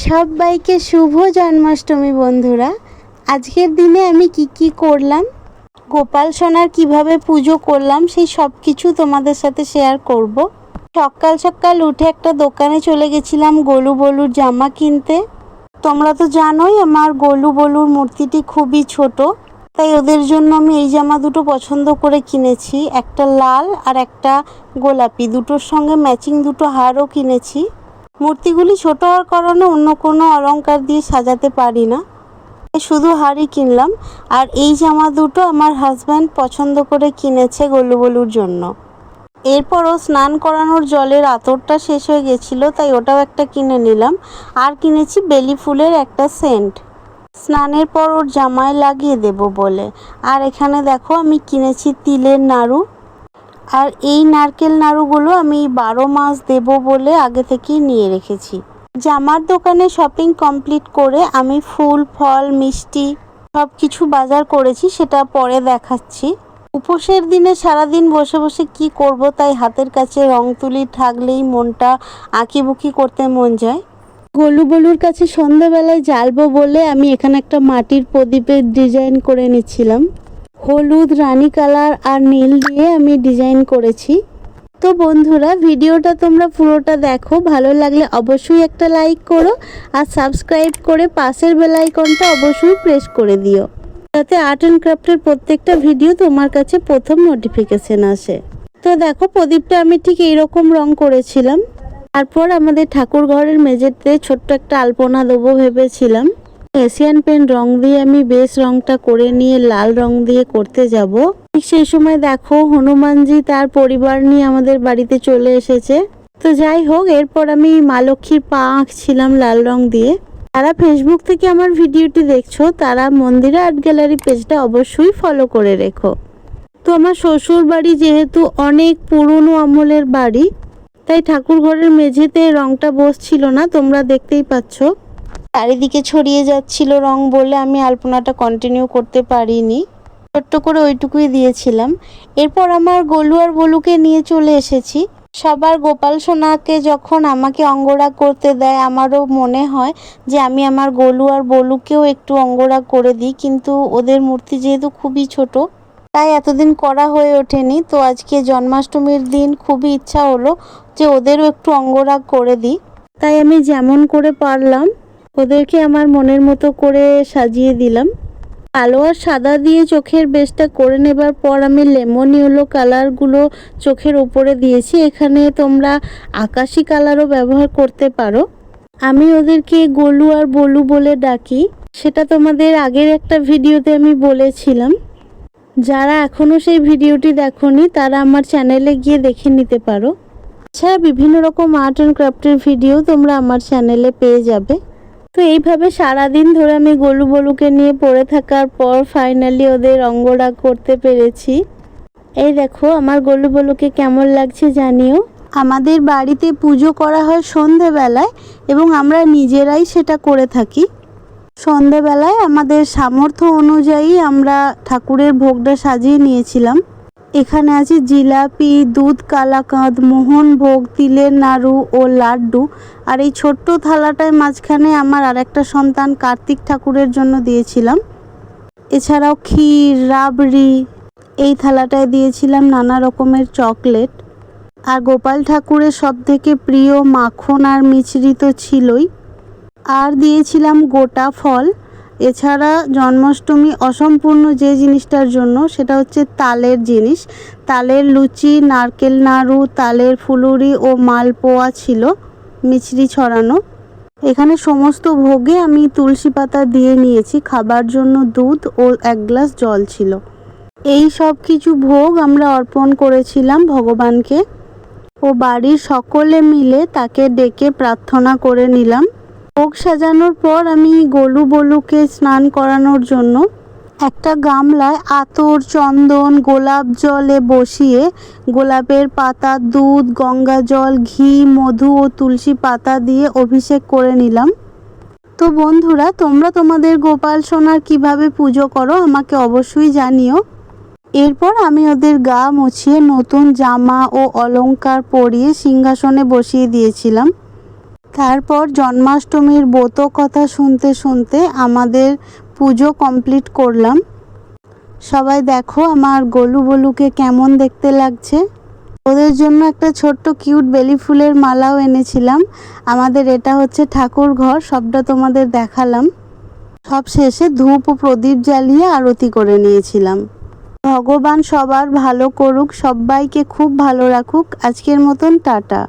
সবাইকে শুভ জন্মাষ্টমী, বন্ধুরা। আজকের দিনে আমি কি কি করলাম, গোপাল সোনার কীভাবে পুজো করলাম, সেই সব কিছু তোমাদের সাথে শেয়ার করব। সকাল সকাল উঠে একটা দোকানে চলে গেছিলাম গোলু বলুর জামা কিনতে। তোমরা তো জানোই আমার গোলু বলুর মূর্তিটি খুবই ছোট, তাই ওদের জন্য আমি এই জামা দুটো পছন্দ করে কিনেছি, একটা লাল আর একটা গোলাপি। দুটোর সঙ্গে ম্যাচিং দুটো হারও কিনেছি। মূর্তিগুলি ছোট হওয়ার কারণে অন্য কোনো অলংকার দিয়ে সাজাতে পারি না। শুধু হারই কিনলাম, আর এই জামা দুটো আমার হাজব্যান্ড পছন্দ করে কিনেছে গোলু বলুর জন্য। এরপরও স্নান করানোর জলের আতরটা শেষ হয়ে গেছিল, তাই ওটাও একটা কিনে নিলাম। আর কিনেছি বেলি ফুলের একটা সেন্ট। স্নানের পর ওর জামায় লাগিয়ে দেব বলে। আর এখানে দেখো, আমি কিনেছি তিলের নাড়ু। আর এই নারকেল নাড়ুগুলো আমি বারো মাস দেব বলে আগে থেকেই নিয়ে রেখেছি। জামার দোকানে শপিং কমপ্লিট করে আমি ফুল, ফল, মিষ্টি সব কিছু বাজার করেছি, সেটা পরে দেখাচ্ছি। উপোসের দিনে সারাদিন বসে বসে কি করব তাই হাতের কাছে রং তুলি থাকলেই মনটা আঁকিবুকি করতে মন যায়। গোলু বলুর কাছে সন্ধ্যাবেলায় জ্বালবো বলে আমি এখানে একটা মাটির প্রদীপের ডিজাইন করে নিচ্ছিলাম। হলুদ রানি কালার আর নীল দিয়ে আমি ডিজাইন করেছি। তো বন্ধুরা, ভিডিওটা তোমরা পুরোটা দেখো। ভালো লাগলে অবশ্যই একটা লাইক করো আর সাবস্ক্রাইব করে পাশের বেল আইকনটা অবশ্যই প্রেস করে দিও। যাতে আর্ট অ্যান্ড ক্রাফটের প্রত্যেকটা ভিডিও তোমার কাছে প্রথম নোটিফিকেশন আসে। তো দেখো, প্রদীপটা আমি ঠিক এইরকম রং করেছিলাম। তারপর আমাদের ঠাকুর ঘরের মেঝেতে ছোট্ট একটা আলপনা দেবো ভেবেছিলাম। এশিয়ান পেন রং দিয়ে আমি বেশ রংটা করে নিয়ে লাল রং দিয়ে করতে যাব। ঠিক সেই সময় দেখো হনুমানজি তার পরিবার নিয়ে আমাদের বাড়িতে চলে এসেছে। তো যাই হোক, এরপর আমি মা লক্ষ্মীর পা আঁকছিলাম লাল রং দিয়ে। যারা ফেসবুক থেকে আমার ভিডিওটি দেখছ, তারা মন্দিরা আর্ট গ্যালারি পেজটা অবশ্যই ফলো করে রেখো। তো আমার শ্বশুর বাড়ি যেহেতু অনেক পুরনো আমলের বাড়ি, তাই ঠাকুর ঘরের মেঝেতে রংটা বসছিল না, তোমরা দেখতেই পাচ্ছ। চারিদিকে ছড়িয়ে যাচ্ছিল রং বলে আমি আলপনাটা কন্টিনিউ করতে পারিনি। ছোট্ট করে ওইটুকুই দিয়েছিলাম। এরপর আমার গলু আর বলুকে নিয়ে চলে এসেছি। সবার গোপাল সোনাকে যখন আমাকে অঙ্গরাগ করতে দেয়, আমারও মনে হয় যে আমি আমার গলু আর বলুকেও একটু অঙ্গরাগ করে দিই, কিন্তু ওদের মূর্তি যেহেতু খুবই ছোট, তাই এতদিন করা হয়ে ওঠেনি। তো আজকে জন্মাষ্টমীর দিন খুবই ইচ্ছা হলো যে ওদেরও একটু অঙ্গরাগ করে দিই। তাই আমি যেমন করে পারলাম ওদেরকে আমার মনের মতো করে সাজিয়ে দিলাম। কালো আর সাদা দিয়ে চোখের বেশটা করে নেবার পর আমি লেমন ইয়েলো কালারগুলো চোখের ওপরে দিয়েছি। এখানে তোমরা আকাশি কালারও ব্যবহার করতে পারো। আমি ওদেরকে গোলু আর বলু বলে ডাকি। সেটা তোমাদের আগের একটা ভিডিওতে আমি বলেছিলাম। যারা এখনও সেই ভিডিওটি দেখোনি, তারা আমার চ্যানেলে গিয়ে দেখে নিতে পারো। এছাড়া বিভিন্ন রকম আর্ট অ্যান্ড ক্রাফটের ভিডিও তোমরা আমার চ্যানেলে পেয়ে যাবে। তো এইভাবে সারাদিন ধরে আমি গলু বলুকে নিয়ে পড়ে থাকার পর ফাইনালি ওদের অঙ্গরাগ করতে পেরেছি। এই দেখো, আমার গলু বলুকে কেমন লাগছে জানিও। আমাদের বাড়িতে পুজো করা হয় সন্ধেবেলায় এবং আমরা নিজেরাই সেটা করে থাকি। সন্ধেবেলায় আমাদের সামর্থ্য অনুযায়ী আমরা ঠাকুরের ভোগটা সাজিয়ে নিয়েছিলাম। এখানে আছে জিলাপি, দুধ, কালাকাঁদ, মোহন ভোগ, তিলের নাড়ু ও লাড্ডু। আর এই ছোট্ট থালাটায় মাঝখানে আমার আরেকটা সন্তান কার্তিক ঠাকুরের জন্য দিয়েছিলাম। এছাড়াও ক্ষীর, রাবড়ি, এই থালাটায় দিয়েছিলাম নানা রকমের চকলেট। আর গোপাল ঠাকুরের সব থেকে প্রিয় মাখন আর মিছরি তো ছিলই। আর দিয়েছিলাম গোটা ফল। এছাড়া জন্মাষ্টমী অসম্পূর্ণ যে জিনিসটার জন্য সেটা হচ্ছে তালের জিনিস। তালের লুচি, নারকেল নাড়ু, তালের ফুলুরি ও মালপোয়া ছিল মিছরি ছড়ানো। এখানে সমস্ত ভোগে আমি তুলসী পাতা দিয়ে নিয়েছি, খাবার জন্য দুধ ও এক গ্লাস জল ছিল। এই সব কিছু ভোগ আমরা অর্পণ করেছিলাম ভগবানকে। ও বাড়ির সকলে মিলে তাকে ডেকে প্রার্থনা করে নিলাম। ভোগ সাজানোর পর আমি গলু বলুকে স্নান করানোর জন্য একটা গামলায় আতর, চন্দন, গোলাপ জলে বসিয়ে গোলাপের পাতা, দুধ, গঙ্গা জল, ঘি, মধু ও তুলসী পাতা দিয়ে অভিষেক করে নিলাম। তো বন্ধুরা, তোমরা তোমাদের গোপাল সোনার কীভাবে পুজো করো আমাকে অবশ্যই জানিও। এরপর আমি ওদের গা মুছিয়ে নতুন জামা ও অলংকার পরিয়ে সিংহাসনে বসিয়ে দিয়েছিলাম। তারপর জন্মাষ্টমীর ব্রত কথা শুনতে শুনতে আমাদের পুজো কমপ্লিট করলাম। সবাই দেখো আমার গলু বলুকে কেমন দেখতে লাগছে। ওদের জন্য একটা ছোট্ট কিউট বেলি ফুলের মালাও এনেছিলাম। আমাদের এটা হচ্ছে ঠাকুর ঘর, সবটা তোমাদের দেখালাম। সব শেষে ধূপ ও প্রদীপ জ্বালিয়ে আরতি করে নিয়েছিলাম। ভগবান সবার ভালো করুক, সবাইকে খুব ভালো রাখুক। আজকের মতন টাটা।